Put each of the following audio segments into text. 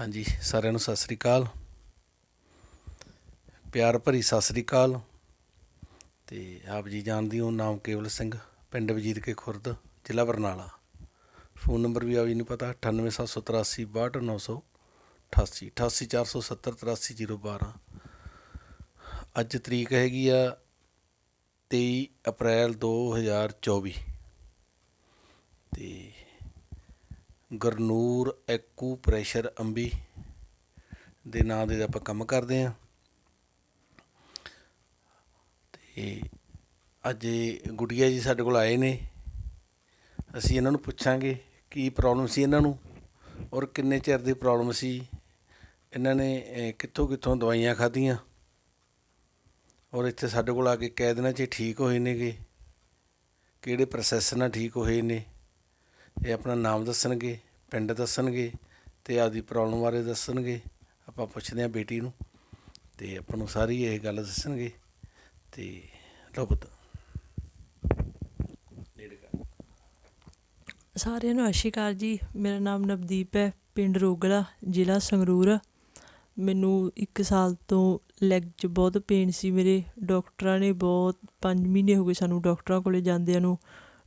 ਹਾਂਜੀ, ਸਾਰਿਆਂ ਨੂੰ ਸਤਿ ਸ੍ਰੀ ਅਕਾਲ। ਪਿਆਰ ਭਰੀ ਸਤਿ ਸ੍ਰੀ ਅਕਾਲ। ਤੇ ਆਪ ਜੀ ਜਾਣਦੇ ਹੋ ਨਾਮ ਕੇਵਲ ਸਿੰਘ, ਪਿੰਡ ਵਜੀਦ ਕੇ ਖੁਰਦ, ਜ਼ਿਲ੍ਹਾ ਬਰਨਾਲਾ। ਫੋਨ ਨੰਬਰ ਵੀ ਆਪ ਜੀ ਨੂੰ ਪਤਾ 9878862988 8847783012 ਅੱਜ ਤਰੀਕ ਹੈਗੀ ਆ 23 ਅਪ੍ਰੈਲ 2024 ਤੇ ਗਰਨੂਰ ਐਕੂ ਪ੍ਰੈਸ਼ਰ ਅੰਬੀ ਦੇ ਨਾਂ ਦੇ ਆਪਾਂ ਕੰਮ ਕਰਦੇ ਆਂ ਤੇ ਅੱਜ ਗੁੜੀਆ ਜੀ ਸਾਡੇ ਕੋਲ ਆਏ ਨੇ। ਅਸੀਂ ਇਹਨਾਂ ਨੂੰ ਪੁੱਛਾਂਗੇ ਕੀ ਪ੍ਰੋਬਲਮ ਸੀ ਇਹਨਾਂ ਨੂੰ ਔਰ ਕਿੰਨੇ ਚਿਰ ਦੀ ਪ੍ਰੋਬਲਮ ਸੀ। ਇਹਨਾਂ ਨੇ ਕਿੱਥੋਂ ਕਿੱਥੋਂ ਦਵਾਈਆਂ ਖਾਧੀਆਂ। ਔਰ ਇੱਥੇ ਸਾਡੇ ਕੋਲ ਆ ਕੇ ਕਹਿ ਦੇਣਾ ਚ ਠੀਕ ਹੋਏ ਨੇਗੇ। ਕਿਹੜੇ ਪ੍ਰੋਸੈਸ ਨਾਲ ਠੀਕ ਹੋਏ ਨੇ। ਇਹ ਆਪਣਾ ਨਾਮ ਦੱਸਣਗੇ, ਪਿੰਡ ਦੱਸਣਗੇ ਅਤੇ ਆਪਦੀ ਪ੍ਰੋਬਲਮ ਬਾਰੇ ਦੱਸਣਗੇ। ਆਪਾਂ ਪੁੱਛਦੇ ਹਾਂ ਬੇਟੀ ਨੂੰ ਅਤੇ ਆਪਾਂ ਨੂੰ ਸਾਰੀ ਇਹ ਗੱਲ ਦੱਸਣਗੇ ਅਤੇ ਲਓ ਪੁੱਤ। ਸਾਰਿਆਂ ਨੂੰ ਸਤਿ ਸ਼੍ਰੀ ਅਕਾਲ ਜੀ। ਮੇਰਾ ਨਾਮ ਨਵਦੀਪ ਹੈ, ਪਿੰਡ ਰੋਗਲਾ ਜ਼ਿਲ੍ਹਾ ਸੰਗਰੂਰ। ਮੈਨੂੰ 1 ਸਾਲ ਤੋਂ ਲੈਗ 'ਚ ਬਹੁਤ ਪੇਨ ਸੀ ਮੇਰੇ। ਡਾਕਟਰਾਂ ਨੇ ਬਹੁਤ 5 ਮਹੀਨੇ ਹੋ ਗਏ ਸਾਨੂੰ ਡਾਕਟਰਾਂ ਕੋਲੇ ਜਾਂਦਿਆਂ ਨੂੰ।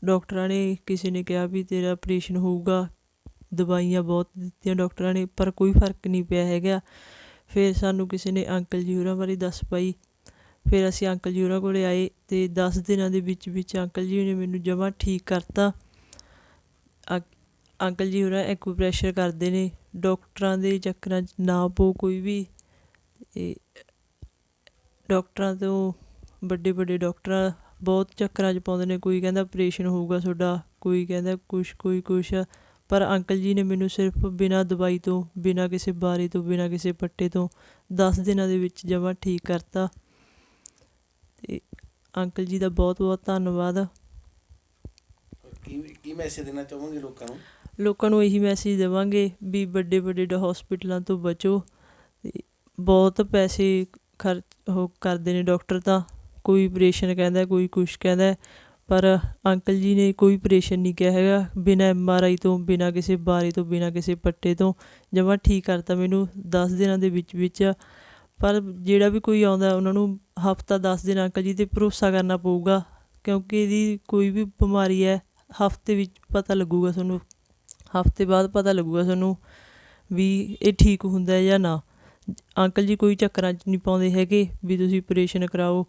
ਡਾਕਟਰਾਂ ਨੇ ਕਿਸੇ ਨੇ ਕਿਹਾ ਵੀ ਤੇਰਾ ਆਪਰੇਸ਼ਨ ਹੋਊਗਾ, ਦਵਾਈਆਂ ਬਹੁਤ ਦਿੱਤੀਆਂ ਡਾਕਟਰਾਂ ਨੇ, ਪਰ ਕੋਈ ਫ਼ਰਕ ਨਹੀਂ ਪਿਆ ਹੈਗਾ। ਫਿਰ ਸਾਨੂੰ ਕਿਸੇ ਨੇ ਅੰਕਲ ਜੀ ਹੋਰਾਂ ਬਾਰੇ ਦੱਸ ਪਾਈ। ਫਿਰ ਅਸੀਂ ਅੰਕਲ ਜੀ ਹੋਰਾਂ ਕੋਲੇ ਆਏ ਤੇ 10 ਦਿਨਾਂ ਦੇ ਵਿੱਚ ਵਿੱਚ ਅੰਕਲ ਜੀ ਨੇ ਮੈਨੂੰ ਜਮਾਂ ਠੀਕ ਕਰਤਾ। ਅੰਕਲ ਜੀ ਹੋਰਾਂ ਐਕੂਪ੍ਰੈਸ਼ਰ ਕਰਦੇ ਨੇ, ਡਾਕਟਰਾਂ ਦੇ ਚੱਕਰਾਂ 'ਚ ਨਾ ਪੋ ਕੋਈ ਵੀ। ਤੇ ਡਾਕਟਰਾਂ ਤੋਂ ਵੱਡੇ ਵੱਡੇ ਡਾਕਟਰ ਬਹੁਤ ਚੱਕਰਾਂ 'ਚ ਪਾਉਂਦੇ ਨੇ ਕੋਈ ਕਹਿੰਦਾ ਆਪਰੇਸ਼ਨ ਹੋਊਗਾ ਤੁਹਾਡਾ ਕੋਈ ਕਹਿੰਦਾ ਕੁਛ ਕੋਈ ਕੁਛ। ਪਰ ਅੰਕਲ ਜੀ ਨੇ ਮੈਨੂੰ ਸਿਰਫ ਬਿਨਾਂ ਦਵਾਈ ਤੋਂ ਬਿਨਾਂ ਕਿਸੇ ਬਾਰੀ ਤੋਂ ਬਿਨਾਂ ਕਿਸੇ ਪੱਟੇ ਤੋਂ 10 ਦਿਨਾਂ ਦੇ ਵਿੱਚ ਜਮਾਂ ਠੀਕ ਕਰਤਾ। ਤੇ ਅੰਕਲ ਜੀ ਦਾ ਬਹੁਤ ਬਹੁਤ ਧੰਨਵਾਦ। ਕੀ ਕੀ ਮੈਸੇਜ ਦੇਣਾ ਚਾਹੋਗੇ ਲੋਕਾਂ ਨੂੰ? ਲੋਕਾਂ ਨੂੰ ਇਹੀ ਮੈਸੇਜ ਦੇਵਾਂਗੇ ਵੀ ਵੱਡੇ ਵੱਡੇ ਹਸਪੀਟਲਾਂ ਤੋਂ ਬਚੋ। ਤੇ ਬਹੁਤ ਪੈਸੇ ਖਰਚ ਉਹ ਕਰਦੇ ਨੇ ਡਾਕਟਰ ਤਾਂ। ਕੋਈ ਆਪਰੇਸ਼ਨ ਕਹਿੰਦਾ, ਕੋਈ ਕੁਛ ਕਹਿੰਦਾ, ਪਰ ਅੰਕਲ ਜੀ ਨੇ ਕੋਈ ਆਪਰੇਸ਼ਨ ਨਹੀਂ ਕਿਹਾ ਹੈਗਾ, ਬਿਨਾਂ ਐਮ ਆਰ ਆਈ ਤੋਂ, ਬਿਨਾਂ ਕਿਸੇ ਬਾਰੇ ਤੋਂ, ਬਿਨਾਂ ਕਿਸੇ ਪੱਟੇ ਤੋਂ, ਜਮਾਂ ਠੀਕ ਕਰਤਾ ਮੈਨੂੰ 10 ਦਿਨਾਂ ਦੇ ਵਿੱਚ ਵਿੱਚ। ਪਰ ਜਿਹੜਾ ਵੀ ਕੋਈ ਆਉਂਦਾ, ਉਹਨਾਂ ਨੂੰ ਹਫਤਾ 10 ਦਿਨ ਅੰਕਲ ਜੀ ਤੇ ਭਰੋਸਾ ਕਰਨਾ ਪਊਗਾ, ਕਿਉਂਕਿ ਇਹਦੀ ਕੋਈ ਵੀ ਬਿਮਾਰੀ ਹੈ, ਹਫ਼ਤੇ ਵਿੱਚ ਪਤਾ ਲੱਗੂਗਾ ਤੁਹਾਨੂੰ। ਹਫ਼ਤੇ ਬਾਅਦ ਪਤਾ ਲੱਗੂਗਾ ਤੁਹਾਨੂੰ ਵੀ ਇਹ ਠੀਕ ਹੁੰਦਾ ਹੈ ਜਾਂ ਨਾ। ਅੰਕਲ ਜੀ ਕੋਈ ਚੱਕਰਾਂ 'ਚ ਨਹੀਂ ਪਾਉਂਦੇ ਹੈਗੇ ਵੀ ਤੁਸੀਂ ਆਪਰੇਸ਼ਨ ਕਰਾਓ।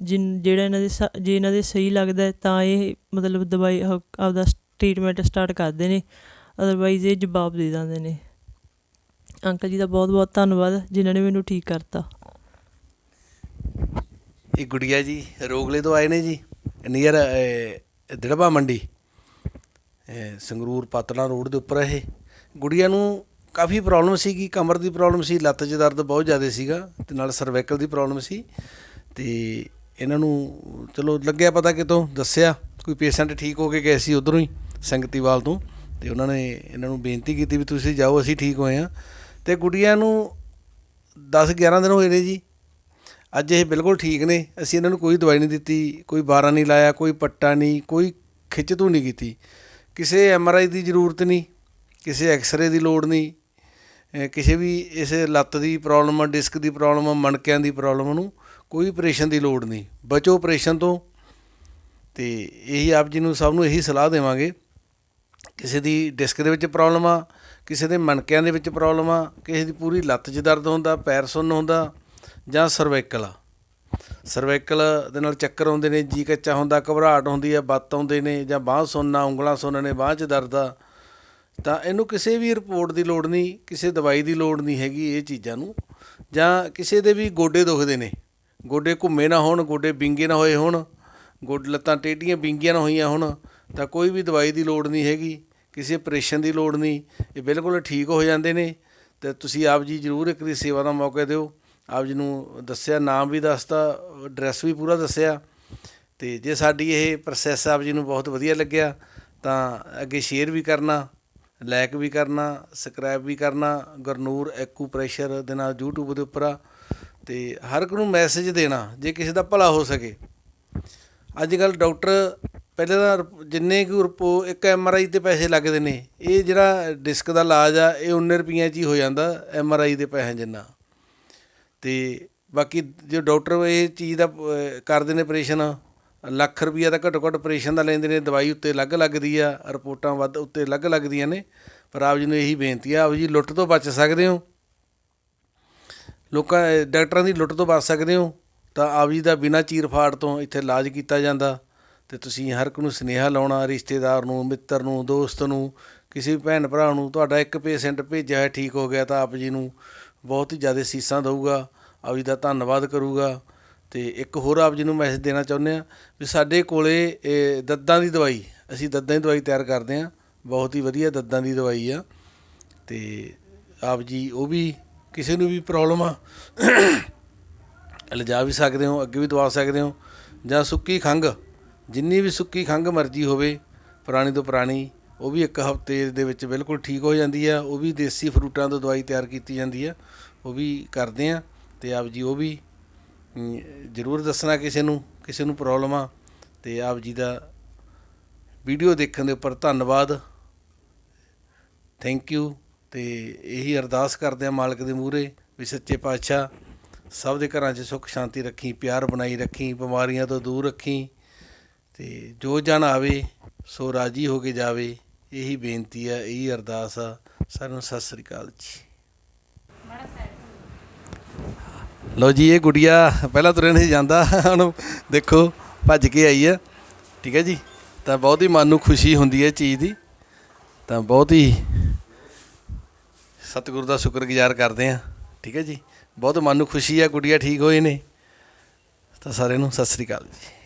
ਜਿਨ, ਜਿਹੜਾ ਇਹਨਾਂ ਦੇ ਸ- ਜੇ ਇਹਨਾਂ ਦੇ ਸਹੀ ਲੱਗਦਾ ਤਾਂ ਇਹ ਮਤਲਬ ਦਵਾਈ ਆਪਦਾ ਟ੍ਰੀਟਮੈਂਟ ਸਟਾਰਟ ਕਰਦੇ ਨੇ। ਅਦਰਵਾਈਜ਼ ਇਹ ਜਵਾਬ ਦੇ ਦਿੰਦੇ ਨੇ। ਅੰਕਲ ਜੀ ਦਾ ਬਹੁਤ ਬਹੁਤ ਧੰਨਵਾਦ, ਜਿਨ੍ਹਾਂ ਨੇ ਮੈਨੂੰ ਠੀਕ ਕਰਤਾ। ਇਹ ਗੁੜੀਆ ਜੀ, ਰੋਗਲੇ ਤੋਂ ਆਏ ਨੇ ਜੀ, ਨੀਅਰ ਦਿੜਬਾ ਮੰਡੀ। ਸੰਗਰੂਰ ਪਾਤਲਾ ਰੋਡ ਦੇ ਉੱਪਰ ਇਹ। ਗੁੜੀਆ ਨੂੰ ਕਾਫੀ ਪ੍ਰੋਬਲਮ ਸੀਗੀ, ਕਮਰ ਦੀ ਪ੍ਰੋਬਲਮ ਸੀ, ਲੱਤ 'ਚ ਦਰਦ ਬਹੁਤ ਜ਼ਿਆਦਾ ਸੀਗਾ, ਤੇ ਨਾਲ ਸਰਵਾਈਕਲ ਦੀ ਪ੍ਰੋਬਲਮ ਸੀ। ਤੇ ਇਹਨਾਂ ਨੂੰ, ਚਲੋ ਲੱਗਿਆ ਪਤਾ ਕਿਤੋਂ, ਦੱਸਿਆ, ਕੋਈ ਪੇਸ਼ੈਂਟ ਠੀਕ ਹੋ ਕੇ ਗਏ ਸੀ ਉਧਰੋਂ ਹੀ, ਸੰਗਤੀਵਾਲ ਤੋਂ, ਤੇ ਉਹਨਾਂ ਨੇ ਇਹਨਾਂ ਨੂੰ ਬੇਨਤੀ ਕੀਤੀ ਵੀ ਤੁਸੀਂ ਜਾਓ, ਅਸੀਂ ਠੀਕ ਹੋਏ ਆ ਤੇ ਗੁੜੀਆਂ ਨੂੰ 10 11 ਦਿਨ ਹੋਏ ਨੇ ਜੀ। ਅੱਜ ਇਹ ਬਿਲਕੁਲ ਠੀਕ ਨੇ, ਅਸੀਂ ਇਹਨਾਂ ਨੂੰ ਕੋਈ ਦਵਾਈ ਨਹੀਂ ਦਿੱਤੀ, ਕੋਈ ਬਾਰਾ ਨਹੀਂ ਲਾਇਆ, ਕੋਈ ਪੱਟਾ ਨਹੀਂ, ਕੋਈ ਖਿੱਚ ਖਿੱਚਤੂ ਨਹੀਂ ਕੀਤੀ। ਕਿਸੇ ਐੱਮ ਆਰ ਆਈ ਦੀ ਜ਼ਰੂਰਤ ਨਹੀਂ, ਕਿਸੇ ਐਕਸ-ਰੇ ਦੀ ਲੋੜ ਨਹੀਂ ਕਿਸੇ ਵੀ ਇਸ ਲੱਤ ਦੀ ਪ੍ਰੋਬਲਮ ਆ ਡਿਸਕ ਦੀ ਪ੍ਰੋਬਲਮ ਆ, ਮਣਕਿਆਂ ਦੀ ਪ੍ਰੋਬਲਮ ਨੂੰ ਕੋਈ ਆਪਰੇਸ਼ਨ ਦੀ ਲੋੜ ਨਹੀਂ। ਬਚੋ ਆਪਰੇਸ਼ਨ ਤੋਂ। ਤੇ ਇਹੀ ਆਪ ਜੀ ਨੂੰ ਸਭ ਨੂੰ ਇਹੀ ਸਲਾਹ ਦੇਵਾਂਗੇ। ਕਿਸੇ ਦੀ ਡਿਸਕ ਦੇ ਵਿੱਚ ਪ੍ਰੋਬਲਮ ਆ, ਕਿਸੇ ਦੇ ਮਣਕਿਆਂ ਦੇ ਵਿੱਚ ਪ੍ਰੋਬਲਮ ਆ, ਕਿਸੇ ਦੀ ਪੂਰੀ ਲੱਤ 'ਚ ਦਰਦ ਹੁੰਦਾ, ਪੈਰ ਸੁੰਨ ਹੁੰਦਾ ਜਾਂ ਸਰਵਾਈਕਲ ਆ। ਸਰਵਾਈਕਲ ਦੇ ਨਾਲ ਚੱਕਰ ਆਉਂਦੇ ਨੇ, ਜੀ ਕੱਚਾ ਹੁੰਦਾ, ਘਬਰਾਹਟ ਹੁੰਦੀ ਆ, ਬੱਤ ਆਉਂਦੇ ਨੇ ਜਾਂ ਬਾਂਹ ਸੁੰਨਾ ਉਂਗਲਾਂ ਸੁੰਨ ਨੇ, ਬਾਂਹ 'ਚ ਦਰਦ ਆ। ਤਾਂ ਇਹਨੂੰ ਕਿਸੇ ਵੀ ਰਿਪੋਰਟ ਦੀ ਲੋੜ ਨਹੀਂ, ਕਿਸੇ ਦਵਾਈ ਦੀ ਲੋੜ ਨਹੀਂ ਹੈਗੀ ਇਹ ਚੀਜ਼ਾਂ ਨੂੰ। ਜਾਂ ਕਿਸੇ ਦੇ ਵੀ ਗੋਡੇ ਦੁਖਦੇ ਨੇ। ਗੋਡੇ ਘੁੰਮੇ ਨਾ ਹੋਣ, ਗੋਡੇ ਵਿੰਗੇ ਨਾ ਹੋਏ ਹੋਣ, ਗੋਡ ਲੱਤਾਂ ਟੇਢੀਆਂ ਵਿੰਗੀਆਂ ਨਾ ਹੋਈਆਂ ਹੋਣ, ਤਾਂ ਕੋਈ ਵੀ ਦਵਾਈ ਦੀ ਲੋੜ ਨਹੀਂ ਹੈਗੀ, ਕਿਸੇ ਆਪਰੇਸ਼ਨ ਦੀ ਲੋੜ ਨਹੀਂ, ਇਹ ਬਿਲਕੁਲ ਠੀਕ ਹੋ ਜਾਂਦੇ ਨੇ, ਤੇ ਤੁਸੀਂ ਆਪ ਜੀ ਜ਼ਰੂਰ ਇੱਕ ਦੀ ਸੇਵਾ ਦਾ ਮੌਕਾ ਦਿਓ। ਆਪ ਜੀ ਨੂੰ ਦੱਸਿਆ, ਨਾਮ ਵੀ ਦੱਸਤਾ, ਐਡਰੈਸ ਵੀ ਪੂਰਾ ਦੱਸਿਆ, ਤੇ ਜੇ ਸਾਡੀ ਇਹ ਪ੍ਰੋਸੈਸ ਆਪ ਜੀ ਨੂੰ ਬਹੁਤ ਵਧੀਆ ਲੱਗਿਆ, ਤਾਂ ਅੱਗੇ ਸ਼ੇਅਰ ਵੀ ਕਰਨਾ ਲਾਈਕ ਵੀ ਕਰਨਾ ਸਬਸਕ੍ਰਾਈਬ ਵੀ ਕਰਨਾ, ਗਰਨੂਰ ਐਕੂ ਪ੍ਰੈਸ਼ਰ ਦੇ ਨਾਲ YouTube ਦੇ ਉੱਪਰ ਆ। ਤੇ ਹਰ ਇੱਕ ਨੂੰ ਮੈਸੇਜ ਦੇਣਾ, ਜੇ ਕਿਸੇ ਦਾ ਭਲਾ ਹੋ ਸਕੇ। ਅੱਜ ਕੱਲ ਡਾਕਟਰ ਪਹਿਲੇ ਤਾਂ ਰਿਪ- ਜਿੰਨੇ ਕੁ ਰੁਪੋ, ਇੱਕ ਆਈ ਤੇ ਪੈਸੇ ਲੱਗਦੇ ਨੇ, ਇਹ ਜਿਹੜਾ ਡਿਸਕ ਦਾ ਇਲਾਜ ਆ, ਇਹ 19 ਰੁਪਈਆਂ 'ਚ ਹੀ ਹੋ ਜਾਂਦਾ ਆਈ ਦੇ ਪੈਸੇ ਜਿੰਨਾ। ਤੇ ਬਾਕੀ ਜੋ ਡਾਕਟਰ ਇਹ ਚੀਜ਼ ਦਾ ਕਰਦੇ ਨੇ ਆਪਰੇਸ਼ਨ ਲੱਖ ਰੁਪਈਆ ਦਾ ਘੱਟੋ ਘੱਟ ਆਪਰੇਸ਼ਨ ਦਾ ਲੈਂਦੇ ਨੇ, ਦਵਾਈ ਉੱਤੇ ਅਲੱਗ ਲੱਗਦੀ ਆ, ਰਿਪੋਰਟਾਂ ਵੱਧ ਉੱਤੇ ਅਲੱਗ ਲੱਗਦੀਆਂ ਨੇ। ਪਰ ਆਪ ਜੀ ਨੂੰ ਇਹੀ ਬੇਨਤੀ ਆ, ਆਪ ਜੀ ਲੁੱਟ ਤੋਂ ਬਚ ਸਕਦੇ ਹੋ। ਲੋਕਾਂ, ਡਾਕਟਰਾਂ ਦੀ ਲੁੱਟ ਤੋਂ ਬਚ ਸਕਦੇ ਹੋ, ਤਾਂ ਆਪ ਜੀ ਦਾ ਬਿਨਾਂ ਚੀਰ ਫਾੜ ਤੋਂ ਇੱਥੇ ਇਲਾਜ ਕੀਤਾ ਜਾਂਦਾ। ਤੇ ਤੁਸੀਂ ਹਰ ਇੱਕ ਨੂੰ ਸੁਨੇਹਾ ਲਾਉਣਾ, ਰਿਸ਼ਤੇਦਾਰ ਨੂੰ, ਮਿੱਤਰ ਨੂੰ, ਦੋਸਤ ਨੂੰ, ਕਿਸੇ ਵੀ ਭੈਣ ਭਰਾ ਨੂੰ, ਤੁਹਾਡਾ ਇੱਕ ਪੇਸ਼ੈਂਟ ਭੇਜਿਆ ਹੈ ਠੀਕ ਹੋ ਗਿਆ ਤਾਂ ਆਪ ਜੀ ਨੂੰ ਬਹੁਤ ਹੀ ਜ਼ਿਆਦਾ ਸੀਸਾਂ ਦਊਗਾ, ਆਪ ਜੀ ਦਾ ਧੰਨਵਾਦ ਕਰੂਗਾ। ਤੇ ਇੱਕ ਹੋਰ ਆਪ ਜੀ ਨੂੰ ਮੈਸੇਜ ਦੇਣਾ ਚਾਹੁੰਦੇ ਆ ਵੀ ਸਾਡੇ ਕੋਲੇ ਦੱਦਾਂ ਦੀ ਦਵਾਈ, ਅਸੀਂ ਦੱਦਾਂ ਦੀ ਦਵਾਈ ਤਿਆਰ ਕਰਦੇ ਆ ਬਹੁਤ ਹੀ ਵਧੀਆ ਦੱਦਾਂ ਦੀ ਦਵਾਈ ਆ। ਤੇ ਆਪ ਜੀ ਉਹ ਵੀ ਕਿਸੇ ਨੂੰ ਵੀ ਪ੍ਰੋਬਲਮ ਆ ਲਿਜਾ ਵੀ ਸਕਦੇ ਹੋ, ਅੱਗੇ ਵੀ ਦਵਾ ਸਕਦੇ ਹੋ, ਜਾਂ ਸੁੱਕੀ ਖੰਘ, ਜਿੰਨੀ ਵੀ ਸੁੱਕੀ ਖੰਘ ਮਰਜ਼ੀ ਹੋਵੇ, ਪੁਰਾਣੀ ਤੋਂ ਪੁਰਾਣੀ, ਉਹ ਵੀ ਇੱਕ ਹਫ਼ਤੇ ਦੇ ਵਿੱਚ ਬਿਲਕੁਲ ਠੀਕ ਹੋ ਜਾਂਦੀ ਆ, ਉਹ ਵੀ ਦੇਸੀ ਫਰੂਟਾਂ ਤੋਂ ਦਵਾਈ ਤਿਆਰ ਕੀਤੀ ਜਾਂਦੀ ਆ, ਉਹ ਵੀ ਕਰਦੇ ਆ, ਤੇ ਆਪ ਜੀ ਉਹ ਵੀ ਜ਼ਰੂਰ ਦੱਸਣਾ ਕਿਸੇ ਨੂੰ ਕਿਸੇ ਨੂੰ ਪ੍ਰੋਬਲਮ ਆ, ਤੇ ਆਪ ਜੀ ਦਾ ਵੀਡੀਓ ਦੇਖਣ ਦੇ ਉੱਪਰ ਧੰਨਵਾਦ। ਥੈਂਕ ਯੂ ਅਤੇ ਇਹੀ ਅਰਦਾਸ ਕਰਦੇ ਹਾਂ ਮਾਲਕ ਦੇ ਮੂਹਰੇ ਵੀ ਸੱਚੇ ਪਾਤਸ਼ਾਹ, ਸਭ ਦੇ ਘਰਾਂ 'ਚ ਸੁੱਖ, ਸ਼ਾਂਤੀ ਰੱਖੀ, ਪਿਆਰ ਬਣਾਈ ਰੱਖੀ, ਬਿਮਾਰੀਆਂ ਤੋਂ ਦੂਰ ਰੱਖੀ ਤੇ ਜੋ ਜਨ ਆਵੇ, ਸੋ ਰਾਜੀ ਹੋ ਕੇ ਜਾਵੇ। ਇਹੀ ਬੇਨਤੀ ਆ, ਇਹੀ ਅਰਦਾਸ ਆ। ਸਾਨੂੰ ਸਤਿ ਸ੍ਰੀ ਅਕਾਲ ਜੀ। ਲਓ ਜੀ, ਇਹ ਗੁੜੀਆ ਪਹਿਲਾਂ ਤੁਰੇ ਨਹੀਂ ਜਾਂਦਾ, ਹੁਣ ਦੇਖੋ, ਭੱਜ ਕੇ ਆਈ ਆ। ਠੀਕ ਹੈ ਜੀ? ਤਾਂ ਬਹੁਤ ਹੀ ਮਨ ਨੂੰ ਖੁਸ਼ੀ ਹੁੰਦੀ ਹੈ ਚੀਜ਼ ਦੀ। ਤਾਂ ਬਹੁਤ ਹੀ ਸਤਿਗੁਰੂ ਦਾ ਸ਼ੁਕਰਗੁਜ਼ਾਰ ਕਰਦੇ ਆ ਠੀਕ ਹੈ ਜੀ? ਬਹੁਤ ਮਨ ਨੂੰ ਖੁਸ਼ੀ ਆ ਗੁੜੀਆ ਠੀਕ ਹੋਏ ਨੇ। ਤਾਂ ਸਾਰਿਆਂ ਨੂੰ ਸਤਿ ਸ੍ਰੀ ਅਕਾਲ ਜੀ।